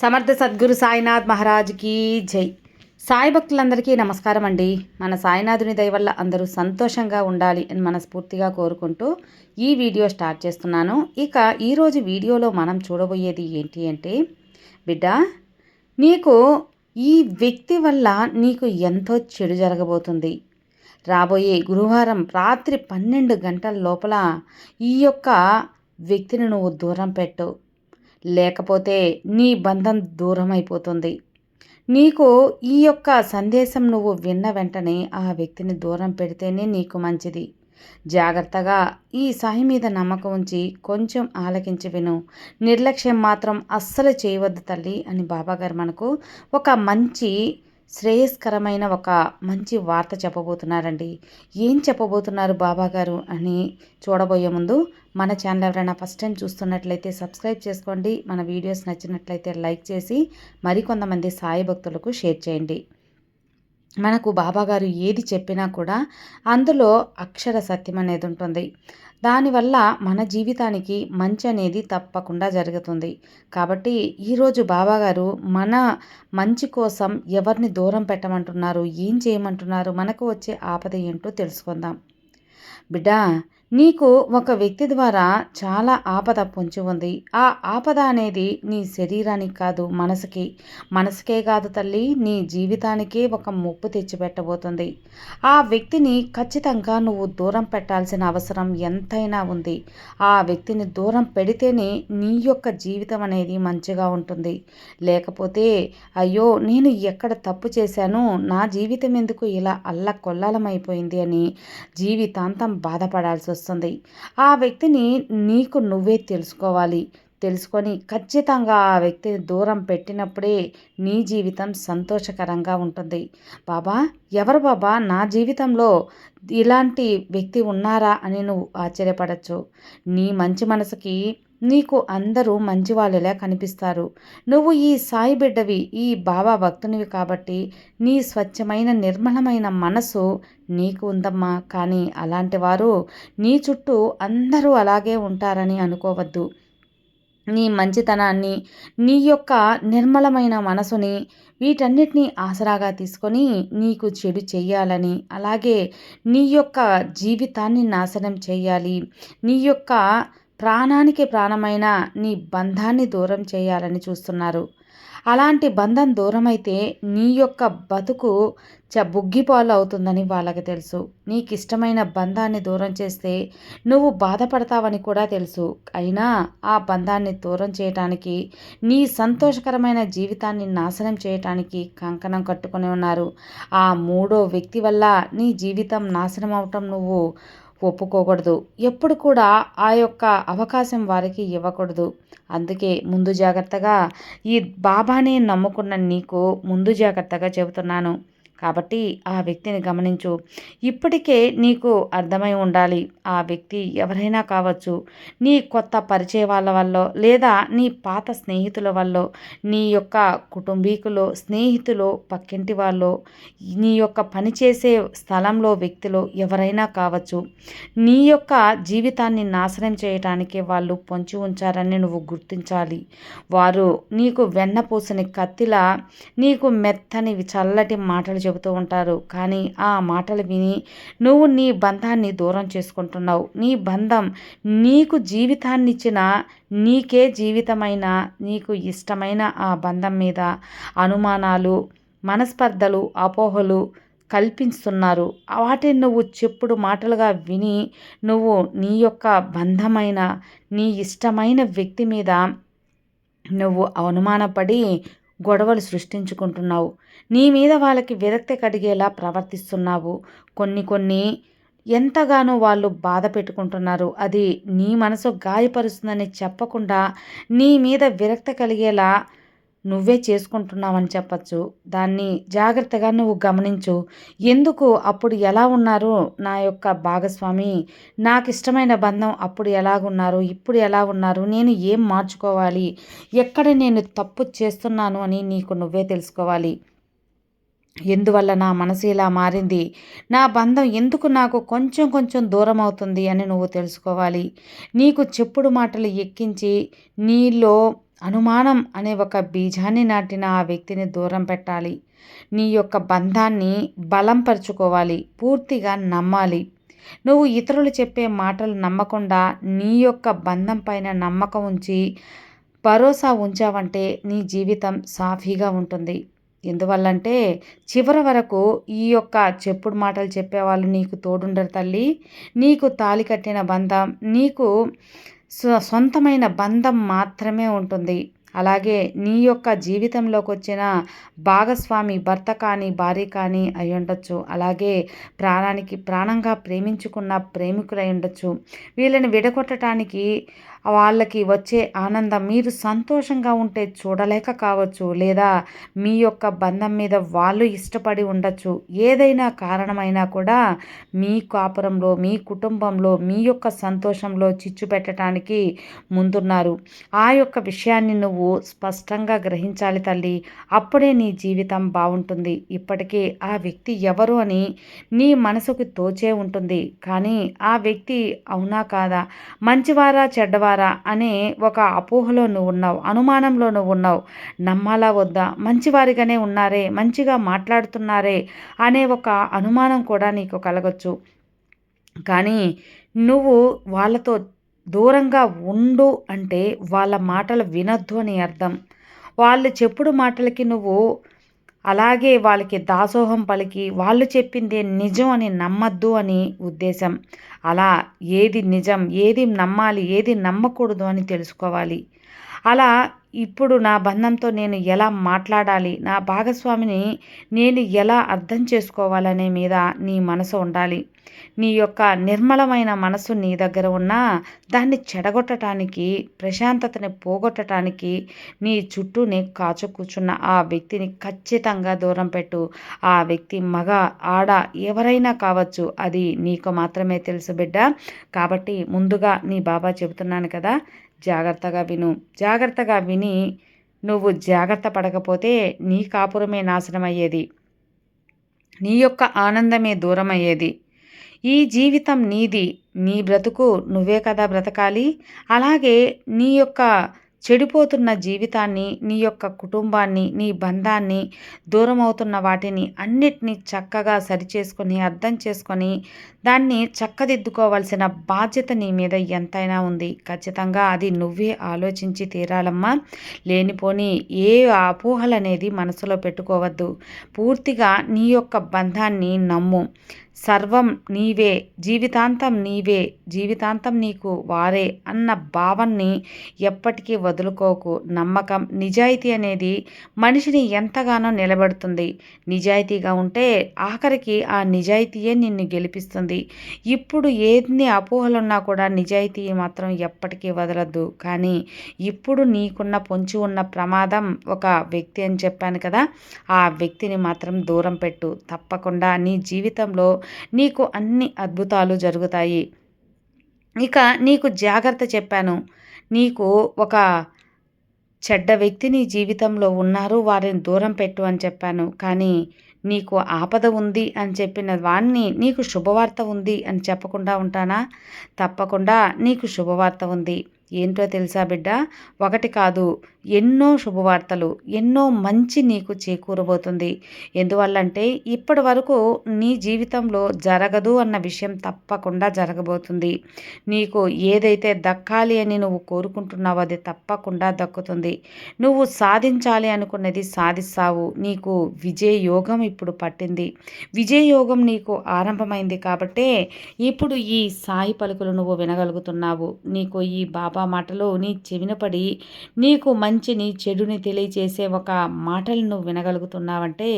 సమర్థ సద్గురు సాయినాథ్ మహారాజ్కి జై. సాయి భక్తులందరికీ నమస్కారం అండి. మన సాయినాథుని దయ వల్ల అందరూ సంతోషంగా ఉండాలి అని మనస్ఫూర్తిగా కోరుకుంటూ ఈ వీడియో స్టార్ట్ చేస్తున్నాను. ఇక ఈరోజు వీడియోలో మనం చూడబోయేది ఏంటి అంటే బిడ్డ నీకు ఈ వ్యక్తి వల్ల నీకు ఎంతో చెడు జరగబోతుంది. రాబోయే గురువారం రాత్రి పన్నెండు గంటల లోపల ఈ యొక్క వ్యక్తిని నువ్వు దూరం పెట్టు. లేకపోతే నీ బంధం దూరం అయిపోతుంది నీకు ఈ యొక్క సందేశం నువ్వు విన్న వెంటనే ఆ వ్యక్తిని దూరం పెడితేనే నీకు మంచిది. జాగ్రత్తగా ఈ సాయి మీద నమ్మకం ఉంచి కొంచెం ఆలకించి విను. నిర్లక్ష్యం మాత్రం అస్సలు చేయవద్దు తల్లి అని బాబాగారు మనకు ఒక మంచి శ్రేయస్కరమైన ఒక మంచి వార్త చెప్పబోతున్నారండి. ఏం చెప్పబోతున్నారు బాబాగారు అని చూడబోయే ముందు మన ఛానల్ ఎవరైనా ఫస్ట్ టైం చూస్తున్నట్లయితే సబ్స్క్రైబ్ చేసుకోండి. మన వీడియోస్ నచ్చినట్లయితే లైక్ చేసి మరికొంతమంది సాయి భక్తులకు షేర్ చేయండి. మనకు బాబాగారు ఏది చెప్పినా కూడా అందులో అక్షర సత్యం అనేది ఉంటుంది. దానివల్ల మన జీవితానికి మంచి అనేది తప్పకుండా జరుగుతుంది. కాబట్టి ఈరోజు బాబాగారు మన మంచి కోసం ఎవరిని దూరం పెట్టమంటున్నారు? ఏం చేయమంటున్నారు? మనకు వచ్చే ఆపద ఏంటో తెలుసుకుందాం. బిడ్డా నీకు ఒక వ్యక్తి ద్వారా చాలా ఆపద పొంచి ఉంది. ఆ ఆపద అనేది నీ శరీరానికి కాదు మనసుకి. మనసుకే కాదు తల్లి నీ జీవితానికే ఒక ముప్పు తెచ్చిపెట్టబోతుంది. ఆ వ్యక్తిని ఖచ్చితంగా నువ్వు దూరం పెట్టాల్సిన అవసరం ఎంతైనా ఉంది. ఆ వ్యక్తిని దూరం పెడితేనే నీ యొక్క జీవితం అనేది మంచిగా ఉంటుంది. లేకపోతే అయ్యో నేను ఎక్కడ తప్పు చేశాను నా జీవితం ఎందుకు ఇలా అల్లకొల్లాలమైపోయింది అని జీవితాంతం బాధపడాల్సి వస్తుంది. వస్తుంది ఆ వ్యక్తిని నీకు నువ్వే తెలుసుకోవాలి. తెలుసుకొని ఖచ్చితంగా ఆ వ్యక్తిని దూరం పెట్టినప్పుడే నీ జీవితం సంతోషకరంగా ఉంటుంది. బాబా ఎవరు బాబా? నా జీవితంలో ఇలాంటి వ్యక్తి ఉన్నారా అని నువ్వు ఆశ్చర్యపడచ్చు. నీ మంచి మనసుకి నీకు అందరూ మంచి వాళ్ళలా కనిపిస్తారు. నువ్వు ఈ సాయి బిడ్డవి ఈ బాబా భక్తునివి కాబట్టి నీ స్వచ్ఛమైన నిర్మలమైన మనసు నీకు ఉందమ్మా. కానీ అలాంటి వారు నీ చుట్టూ అందరూ అలాగే ఉంటారని అనుకోవద్దు. నీ మంచితనాన్ని నీ యొక్క నిర్మలమైన మనసుని వీటన్నిటినీ ఆసరాగా తీసుకొని నీకు చెడు చేయాలని అలాగే నీ యొక్క జీవితాన్ని నాశనం చేయాలి నీ యొక్క ప్రాణానికి ప్రాణమైన నీ బంధాన్ని దూరం చేయాలని చూస్తున్నారు. అలాంటి బంధం దూరమైతే నీ యొక్క బతుకు చ బుగ్గిపాలు అవుతుందని వాళ్ళకి తెలుసు. నీకు ఇష్టమైన బంధాన్ని దూరం చేస్తే నువ్వు బాధపడతావని కూడా తెలుసు. అయినా ఆ బంధాన్ని దూరం చేయటానికి నీ సంతోషకరమైన జీవితాన్ని నాశనం చేయటానికి కంకణం కట్టుకొని ఉన్నారు. ఆ మూడో వ్యక్తి వల్ల నీ జీవితం నాశనం అవటం నువ్వు ఒప్పుకోకూడదు. ఎప్పుడు కూడా ఆ యొక్క అవకాశం వారికి ఇవ్వకూడదు. అందుకే ముందు జాగ్రత్తగా ఈ బాబాని నమ్ముకున్న నీకు ముందు జాగ్రత్తగా చెబుతున్నాను. కాబట్టి ఆ వ్యక్తిని గమనించు. ఇప్పటికే నీకు అర్థమై ఉండాలి. ఆ వ్యక్తి ఎవరైనా కావచ్చు నీ కొత్త పరిచయ వాళ్ళ వల్ల లేదా నీ పాత స్నేహితుల వల్ల నీ యొక్క కుటుంబీకులు స్నేహితులు పక్కింటి వాళ్ళు నీ యొక్క పనిచేసే స్థలంలో వ్యక్తులు ఎవరైనా కావచ్చు నీ యొక్క జీవితాన్ని నాశనం చేయటానికి వాళ్ళు పొంచి ఉంచారని నువ్వు గుర్తించాలి. వారు నీకు వెన్నపూసని కత్తిలా నీకు మెత్తని చల్లటి మాటలు చెబుతూ ఉంటారు. కానీ ఆ మాటలు విని నువ్వు నీ బంధాన్ని దూరం చేసుకుంటున్నావు. నీ బంధం నీకు జీవితాన్ని ఇచ్చిన నీకే జీవితమైన నీకు ఇష్టమైన ఆ బంధం మీద అనుమానాలు మనస్పర్ధలు అపోహలు కల్పిస్తున్నారు. వాటిని నువ్వు చెప్పుడు మాటలుగా విని నువ్వు నీ యొక్క బంధమైన నీ ఇష్టమైన వ్యక్తి మీద నువ్వు అవమానపడి గొడవలు సృష్టించుకుంటున్నావు. నీ మీద వాళ్ళకి విరక్తి కడిగేలా ప్రవర్తిస్తున్నావు. కొన్ని కొన్ని ఎంతగానో వాళ్ళు బాధ పెట్టుకుంటున్నారు. అది నీ మనసు గాయపరుస్తుందని చెప్పకుండా నీ మీద విరక్త కలిగేలా నువ్వే చేసుకుంటున్నావని చెప్పచ్చు. దాన్ని జాగ్రత్తగా నువ్వు గమనించు. ఎందుకు? అప్పుడు ఎలా ఉన్నారు నా యొక్క భాగస్వామి? నాకు ఇష్టమైన బంధం అప్పుడు ఎలాగున్నారు? ఇప్పుడు ఎలా ఉన్నారు? నేను ఏం మార్చుకోవాలి? ఎక్కడ నేను తప్పు చేస్తున్నాను అని నీకు నువ్వే తెలుసుకోవాలి. ఎందువల్ల నా మనసు ఇలా మారింది? నా బంధం ఎందుకు నాకు కొంచెం కొంచెం దూరం అవుతుంది అని నువ్వు తెలుసుకోవాలి. నీకు చెప్పుడు మాటలు ఎక్కించి నీలో అనుమానం అనే ఒక బీజాన్ని నాటిన ఆ వ్యక్తిని దూరం పెట్టాలి. నీ యొక్క బంధాన్ని బలం పరుచుకోవాలి పూర్తిగా నమ్మాలి. నువ్వు ఇతరులు చెప్పే మాటలు నమ్మకుండా నీ యొక్క బంధం పైన నమ్మకం ఉంచి భరోసా ఉంచావంటే నీ జీవితం సాఫీగా ఉంటుంది. ఎందువల్లంటే చివరి వరకు ఈ యొక్క చెప్పుడు మాటలు చెప్పేవాళ్ళు నీకు తోడుండరు తల్లి. నీకు తాలి కట్టిన బంధం నీకు సొంతమైన బంధం మాత్రమే ఉంటుంది. అలాగే నీ యొక్క జీవితంలోకి వచ్చిన భాగస్వామి భర్త కానీ భార్య కానీ అయి ఉండొచ్చు అలాగే ప్రాణానికి ప్రాణంగా ప్రేమించుకున్న ప్రేమికులై ఉండొచ్చు వీళ్ళని విడగొట్టడానికి వాళ్ళకి వచ్చే ఆనందం మీరు సంతోషంగా ఉంటే చూడలేక కావచ్చు లేదా మీ యొక్క బంధం మీద వాళ్ళు ఇష్టపడి ఉండొచ్చు. ఏదైనా కారణమైనా కూడా మీ కాపురంలో మీ కుటుంబంలో మీ యొక్క సంతోషంలో చిచ్చు పెట్టడానికి ముందున్నారు. ఆ యొక్క విషయాన్ని నువ్వు స్పష్టంగా గ్రహించాలి తల్లి. అప్పుడే నీ జీవితం బాగుంటుంది. ఇప్పటికే ఆ వ్యక్తి ఎవరు అని నీ మనసుకు తోచే ఉంటుంది. కానీ ఆ వ్యక్తి అవునా కాదా? మంచివారా చెడ్డవారా? ద్వారా అనే ఒక అపోహలో నువ్వు ఉన్నావు అనుమానంలో నువ్వు ఉన్నావు. నమ్మాలా వద్దా? మంచివారిగానే ఉన్నారే మంచిగా మాట్లాడుతున్నారే అనే ఒక అనుమానం కూడా నీకు కలగచ్చు. కానీ నువ్వు వాళ్ళతో దూరంగా ఉండు అంటే వాళ్ళ మాటలు వినొద్దు అని అర్థం. వాళ్ళు చెప్పుడు మాటలకి నువ్వు అలాగే వాళ్ళకి దాసోహం పలికి వాళ్ళు చెప్పిందే నిజం అని నమ్మద్దు అని ఉద్దేశం. అలా ఏది నిజం ఏది నమ్మాలి ఏది నమ్మకూడదు అని తెలుసుకోవాలి. అలా ఇప్పుడు నా బంధంతో నేను ఎలా మాట్లాడాలి? నా భాగస్వామిని నేను ఎలా అర్థం చేసుకోవాలనే మీద నీ మనసు ఉండాలి. నీ యొక్క నిర్మలమైన మనసు నీ దగ్గర ఉన్నా దాన్ని చెడగొట్టడానికి ప్రశాంతతని పోగొట్టడానికి నీ చుట్టూనే కాచు కూర్చున్న ఆ వ్యక్తిని ఖచ్చితంగా దూరం పెట్టు. ఆ వ్యక్తి మగ ఆడ ఎవరైనా కావచ్చు. అది నీకు మాత్రమే తెలుసు బిడ్డ. కాబట్టి ముందుగా నీ బాబా చెబుతున్నాను కదా జాగ్రత్తగా విను. జాగ్రత్తగా విని నువ్వు జాగ్రత్త పడకపోతే నీ కాపురమే నాశనం అయ్యేది నీ యొక్క ఆనందమే దూరం అయ్యేది ఈ జీవితం నీది. నీ బ్రతుకు నువ్వే కదా బ్రతకాలి. అలాగే నీ యొక్క చెడిపోతున్న జీవితాన్ని నీ యొక్క కుటుంబాన్ని నీ బంధాన్ని దూరం అవుతున్న వాటిని అన్నిటినీ చక్కగా సరిచేసుకొని అర్థం చేసుకొని దాన్ని చక్కదిద్దుకోవాల్సిన బాధ్యత నీ మీద ఎంతైనా ఉంది. ఖచ్చితంగా అది నువ్వే ఆలోచించి తీరాలమ్మా. లేనిపోని ఏ అపోహలు అనేది మనసులో పెట్టుకోవద్దు. పూర్తిగా నీ యొక్క బంధాన్ని నమ్ము. సర్వం నీవే జీవితాంతం నీవే జీవితాంతం నీకు వారే అన్న భావాన్ని ఎప్పటికీ వదులుకోకు. నమ్మకం నిజాయితీ అనేది మనిషిని ఎంతగానో నిలబెడుతుంది. నిజాయితీగా ఉంటే ఆఖరికి ఆ నిజాయితీయే నిన్ను గెలిపిస్తుంది. ఇప్పుడు ఎన్ని అపోహలున్నా కూడా నిజాయితీ మాత్రం ఎప్పటికీ వదలద్దు. కానీ ఇప్పుడు నీకున్న పొంచి ఉన్న ప్రమాదం ఒక వ్యక్తి అని చెప్పాను కదా ఆ వ్యక్తిని మాత్రం దూరం పెట్టు. తప్పకుండా నీ జీవితంలో నీకు అన్ని అద్భుతాలు జరుగుతాయి. ఇక నీకు జాగ్రత్త చెప్పాను. నీకు ఒక చెడ్డ వ్యక్తి నీ జీవితంలో ఉన్నారు వారిని దూరం పెట్టు అని చెప్పాను. కానీ నీకు ఆపద ఉంది అని చెప్పిన వాణ్ణి నీకు శుభవార్త ఉంది అని చెప్పకుండా ఉంటానా? తప్పకుండా నీకు శుభవార్త ఉంది. ఏంటో తెలుసా బిడ్డ? ఒకటి కాదు ఎన్నో శుభవార్తలు ఎన్నో మంచి నీకు చేకూరబోతుంది. ఎందువల్లంటే ఇప్పటి వరకు నీ జీవితంలో జరగదు అన్న విషయం తప్పకుండా జరగబోతుంది. నీకు ఏదైతే దక్కాలి అని నువ్వు కోరుకుంటున్నావో అది తప్పకుండా దక్కుతుంది. నువ్వు సాధించాలి అనుకున్నది సాధిస్తావు. నీకు విజయ యోగం ఇప్పుడు పట్టింది. విజయ యోగం నీకు ఆరంభమైంది కాబట్టే ఇప్పుడు ఈ సాయి పలుకులు నువ్వు వినగలుగుతున్నావు. నీకు ఈ బాబా మాటలు నీ చెవినపడి నీకు మంచి మంచిని చెడుని తెలియచేసే ఒక మాటలు నువ్వు వినగలుగుతున్నావంటే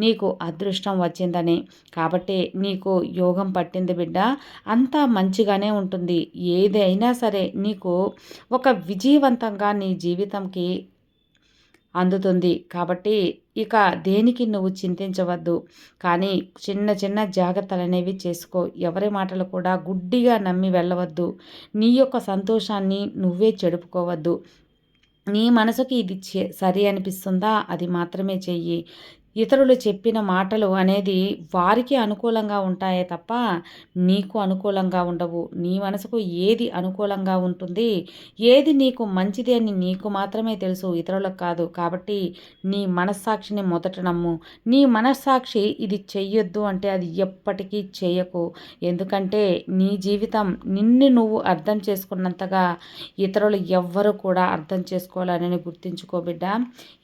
నీకు అదృష్టం వచ్చిందని. కాబట్టి నీకు యోగం పట్టింది బిడ్డ. అంతా మంచిగానే ఉంటుంది. ఏదైనా సరే నీకు ఒక విజయవంతంగా నీ జీవితంకి అందుతుంది. కాబట్టి ఇక దేనికి నువ్వు చింతించవద్దు. కానీ చిన్న చిన్న జాగ్రత్తలు అనేవి చేసుకో. ఎవరి మాటలు కూడా గుడ్డిగా నమ్మి వెళ్ళవద్దు. నీ యొక్క సంతోషాన్ని నువ్వే చెడుపుకోవద్దు. నీ మనసుకి ఇది సరి అనిపిస్తుందా? అది మాత్రమే చెయ్యి. ఇతరులు చెప్పిన మాటలు అనేది వారికి అనుకూలంగా ఉంటాయే తప్ప నీకు అనుకూలంగా ఉండవు. నీ మనసుకు ఏది అనుకూలంగా ఉంటుంది? ఏది నీకు మంచిది అని నీకు మాత్రమే తెలుసు ఇతరులకు కాదు. కాబట్టి నీ మనస్సాక్షిని మొదట నమ్ము. నీ మనస్సాక్షి ఇది చెయ్యొద్దు అంటే అది ఎప్పటికీ చేయకు ఎందుకంటే నీ జీవితం నిన్ను నువ్వు అర్థం చేసుకున్నంతగా ఇతరులు ఎవ్వరు కూడా అర్థం చేసుకోవాలని గుర్తించుకోబిడ్డ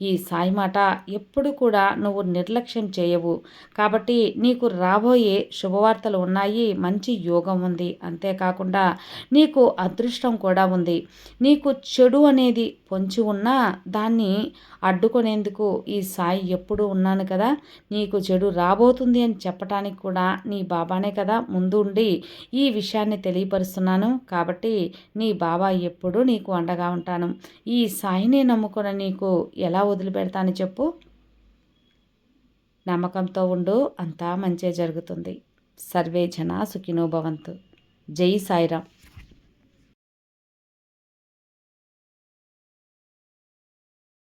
ఈ సాయి మాట ఎప్పుడు కూడా నువ్వు నిర్లక్ష్యం చేయవు. కాబట్టి నీకు రాబోయే శుభవార్తలు ఉన్నాయి. మంచి యోగం ఉంది. అంతేకాకుండా నీకు అదృష్టం కూడా ఉంది. నీకు చెడు అనేది పొంచి ఉన్నా దాన్ని అడ్డుకునేందుకు ఈ సాయి ఎప్పుడు ఉన్నాను కదా. నీకు చెడు రాబోతుంది అని చెప్పటానికి కూడా నీ బాబానే కదా. ముందు ఉండి ఈ విషయాన్ని తెలియపరుస్తున్నాను. కాబట్టి నీ బాబా ఎప్పుడూ నీకు అండగా ఉంటాను. ఈ సాయిని నమ్ముకున్న నీకు ఎలా వదిలిపెడతాను చెప్పు. నమ్మకంతో ఉండు అంతా మంచే జరుగుతుంది. సర్వే జన సుఖినో భవంతు. జై సాయిరామ్.